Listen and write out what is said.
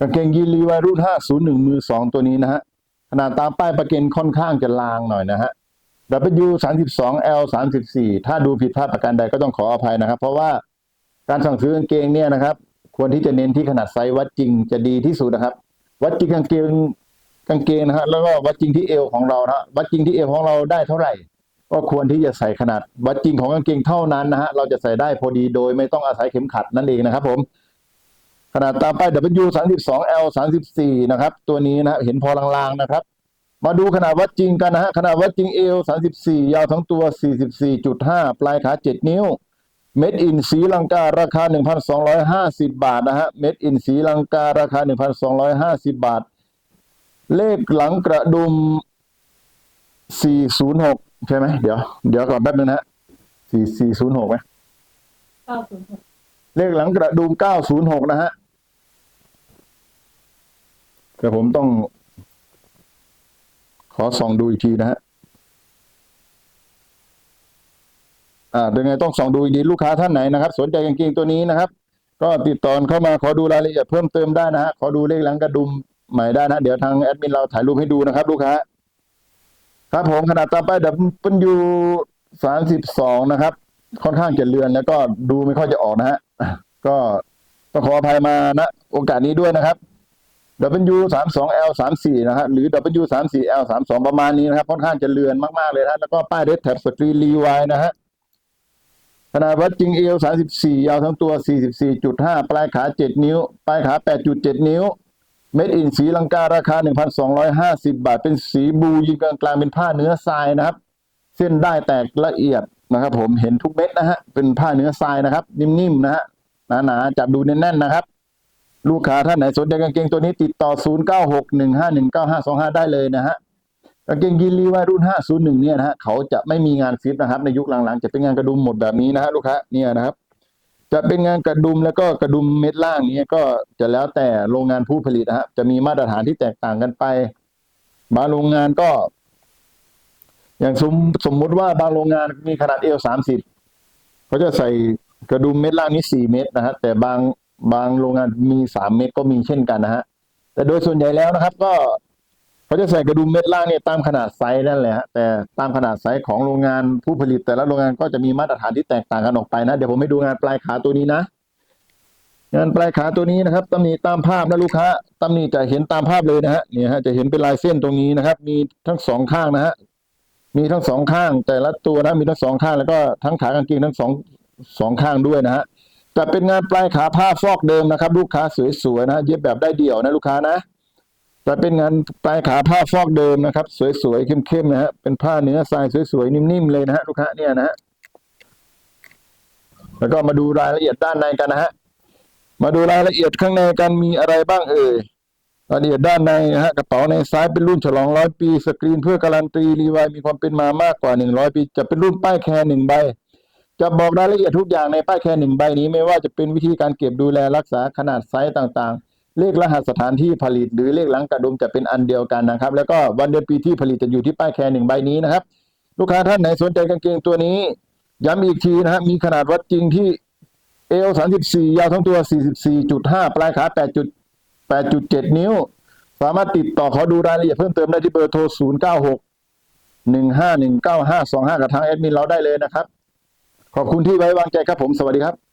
กางเกงยีนรีวายรุ่น501มือ2ตัวนี้นะฮะ ขนาดตามป้ายประกันค่อนข้างจะลางหน่อยนะฮะ W 32 L 34ถ้าดูผิดพลาดประการใดก็ต้องขออภัยนะครับ เพราะว่าการสั่งซื้อกางเกงเนี่ยนะครับ ควรที่จะเน้นที่ขนาดไซส์วัดจริงจะดีที่สุดนะครับ วัดจริงกางเกงกางเกงนะฮะแล้วก็วัดจริงที่เอวของเรานะฮะวัดจริงที่เอวของเราได้เท่าไหร่ ก็ควรที่จะใส่ขนาดวัดจริงของกางเกงเท่านั้นนะฮะเราจะใส่ได้พอดีโดยไม่ต้องอาศัยเข็มขัดนั่นเองนะครับผม ขนาดตามป้าย W 32 L 34นะครับ ตัวนี้นะฮะเห็นพอลางๆนะครับ มาดูขนาดวัดจริงกันนะฮะขนาดวัดจริงเอว34 ยาวทั้งตัว 44.5 ปลายขา 7 นิ้ว เม็ดอินสีลังการาคา 1,250 บาทนะฮะเม็ดอินสีลังการาคา 1,250 บาท เลขหลังกระดุม 406 ใช่ไหมเดี๋ยวเดี๋ยวก่อนแป๊บนึงนะฮะ4406ไหมเก้าศูนย์หกเลขหลังกระดุม 906 นะฮะ แต่ผมต้อง ขอส่องดูอีกทีนะฮะอ่าเป็นไงต้องส่องดูอีกทีลูกค้าท่านไหนนะครับ สนใจกางเกงตัวนี้นะครับ ก็ติดต่อเข้ามาขอดูรายละเอียดเพิ่มเติมได้นะฮะขอดูเลขหลังกระดุมใหม่ได้นะเดี๋ยวทางแอดมินเราถ่ายรูปให้ดูนะครับ ลูกค้าครับผมขนาดต่อไปดับเป็นยูสามสิบสองนะครับ ค่อนข้างจะเลือนแล้วก็ดูไม่ค่อยจะออกนะฮะก็ต้องขออภัยมาณโอกาสนี้ด้วยนะครับ W สามสอง L สามสี่นะฮะหรือ W สามสี่ L สามสองประมาณนี้นะครับค่อนข้างจะเลือนมากๆเลยนะแล้วก็ป้ายเรดแท็บสตรีรีไวนะฮะขนาดวัดจริงเอวสามสิบสี่ยาวทั้งตัวสี่สิบสี่จุดห้าปลายขาเจ็ดนิ้ว ปลายขาแปดจุดเจ็ดนิ้ว เม็ดอินสีลังการาคาหนึ่งพันสองร้อยห้าสิบาท เป็นสีบูยิงกลางกลางๆเป็นผ้าเนื้อทรายนะครับ เส้นได้แตกละเอียดนะครับ ผมเห็นทุกเม็ดนะฮะ เป็นผ้าเนื้อทรายนะครับ นิ่มๆนะฮะ หนาๆจับดูแน่นๆนะครับ ลูกค้าท่านไหนสนใจกางเกงตัวนี้ติดต่อ 0961519525 ได้เลยนะฮะกางเกงยีนรีวารุ่น 501 เนี่ยนะฮะเขาจะไม่มีงานฟิตนะครับ ในยุคหลังๆ จะเป็นงานกระดุมหมดแบบนี้นะฮะลูกค้าเนี่ยนะครับ จะเป็นงานกระดุมแล้วก็กระดุมเม็ดล่างนี้ก็จะแล้วแต่โรงงานผู้ผลิตนะฮะจะมีมาตรฐานที่แตกต่างกันไป บางโรงงานก็ อย่างสมสมมุติว่าบางโรงงานมีขนาดเอวสามสิบเขาจะใส่กระดุมเม็ดล่างนี้สี่เม็ดนะฮะแต่บาง บางโรงงานมีสามเม็ดก็มีเช่นกันนะฮะ แต่โดยส่วนใหญ่แล้วนะครับ ก็เขาจะใส่กระดุมเม็ดล่างเนี่ยตามขนาดไซส์นั่นแหละฮะแต่ตามขนาดไซส์ของโรงงานผู้ผลิต แต่ละโรงงานก็จะมีมาตรฐานที่แตกต่างกันออกไปนะ เดี๋ยวผมให้ดูงานปลายขาตัวนี้นะ งานปลายขาตัวนี้นะครับตำหนิตามภาพนะลูกค้าตำหนิจะเห็นตามภาพเลยนะฮะเนี่ยฮะจะเห็นเป็นลายเส้นตรงนี้นะครับ มีทั้งสองข้างนะฮะมีทั้งสองข้าง แต่ละตัวนะมีทั้งสองข้างแล้วก็ทั้งขากางเกงทั้งสองสองข้างด้วยนะฮะ แต่เป็นงานปลายขาผ้าฟอกเดิมนะครับ ลูกค้าสวยๆนะเย็บแบบได้เดี่ยวนะลูกค้านะ แต่เป็นงานปลายขาผ้าฟอกเดิมนะครับ สวยๆเข้มๆนะฮะเป็นผ้าเนื้อทรายสวยๆนิ่มๆเลยนะฮะลูกค้าเนี่ยนะฮะแล้วก็มาดูรายละเอียดด้านในกันนะฮะมาดูรายละเอียดข้างในกันมีอะไรบ้างเอ่ยรายละเอียดด้านในนะฮะกระเป๋าในซ้ายเป็นรุ่นฉลองร้อยปี สกรีนเพื่อการันตีรีวายมีความเป็นมามากกว่าหนึ่งร้อยปี จะเป็นรุ่นป้ายแคร์หนึ่งใบ จะบอกรายละเอียดทุกอย่างในป้ายแคร์หนึ่งใบนี้ไม่ว่าจะเป็นวิธีการเก็บดูแลรักษาขนาดไซส์ต่างๆ เลขรหัสสถานที่ผลิต หรือเลขหลังกระดุมจะเป็นอันเดียวกันนะครับ แล้วก็วันเดือนปีที่ผลิตจะอยู่ที่ป้ายแคร์หนึ่งใบนี้นะครับ ลูกค้าท่านไหนสนใจกางเกงตัวนี้ ย้ำอีกทีนะฮะมีขนาดวัดจริงที่เอลสามสิบสี่ยาวทั้งตัวสี่สิบสี่จุดห้าปลายขาแปดจุดแปดจุดเจ็ดนิ้ว สามารถติดต่อขอดูรายละเอียดเพิ่มเติมได้ที่เบอร์โทร 0 9 6 1 5 1 9 5 2 5 กับทางแอดมินเราได้เลยนะครับ ขอบคุณที่ไว้วางใจครับผม สวัสดีครับ